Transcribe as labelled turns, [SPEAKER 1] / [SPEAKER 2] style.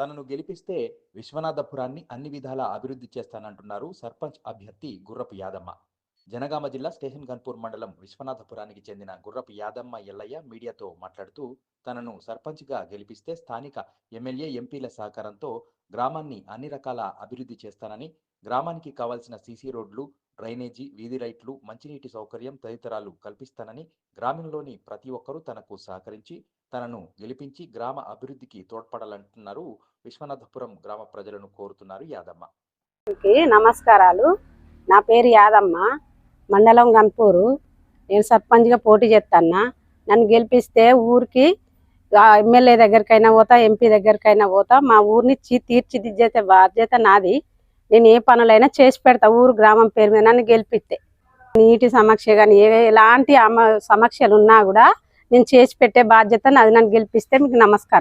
[SPEAKER 1] తనను గెలిపిస్తే విశ్వనాథపురాన్ని అన్ని విధాలా అభివృద్ధి చేస్తానంటున్నారు సర్పంచ్ అభ్యర్థి గుర్రపు యాదమ్మ. జనగామ జిల్లా స్టేషన్ గన్పూర్ మండలం విశ్వనాథపురానికి చెందిన గుర్రపు యాదమ్మ ఎల్లయ్య మీడియాతో మాట్లాడుతూ తనను సర్పంచ్గా గెలిపిస్తే స్థానిక ఎమ్మెల్యే ఎంపీల సహకారంతో గ్రామాన్ని అన్ని రకాల అభివృద్ధి చేస్తానని గ్రామానికి కావాల్సిన సీసీ రోడ్లు డ్రైనేజీ వీధి లైట్లు మంచినీటి సౌకర్యం తదితరాలు కల్పిస్తానని గ్రామంలోని ప్రతి ఒక్కరూ తనకు సహకరించి తనను గెలిపించి గ్రామ అభివృద్ధికి తోడ్పడాలంటున్నారు విశ్వనాథపురం గ్రామ ప్రజలను కోరుతున్నారు యాదమ్మ.
[SPEAKER 2] నమస్కారాలు. నా పేరు యాదమ్మ. మండలం గన్పూరు. నేను సర్పంచ్గా పోటీ చేస్తాను నన్ను గెలిపిస్తే ఊరికి ఎమ్మెల్యే దగ్గరికైనా పోతా ఎంపీ దగ్గరికైనా పోతా. మా ఊరిని తీర్చిదిద్దే బాధ్యత నాది. నేను ఏ పనులైనా చేసి పెడతా ఊరు గ్రామం పేరు మీద నన్ను గెలిపిస్తే నీటి సమస్య కానీ ఏ ఎలాంటి అమ సమస్యలు ఉన్నా కూడా నేను చేసి పెట్టే బాధ్యత అది నన్ను గెలిపిస్తే మీకు నమస్కారం.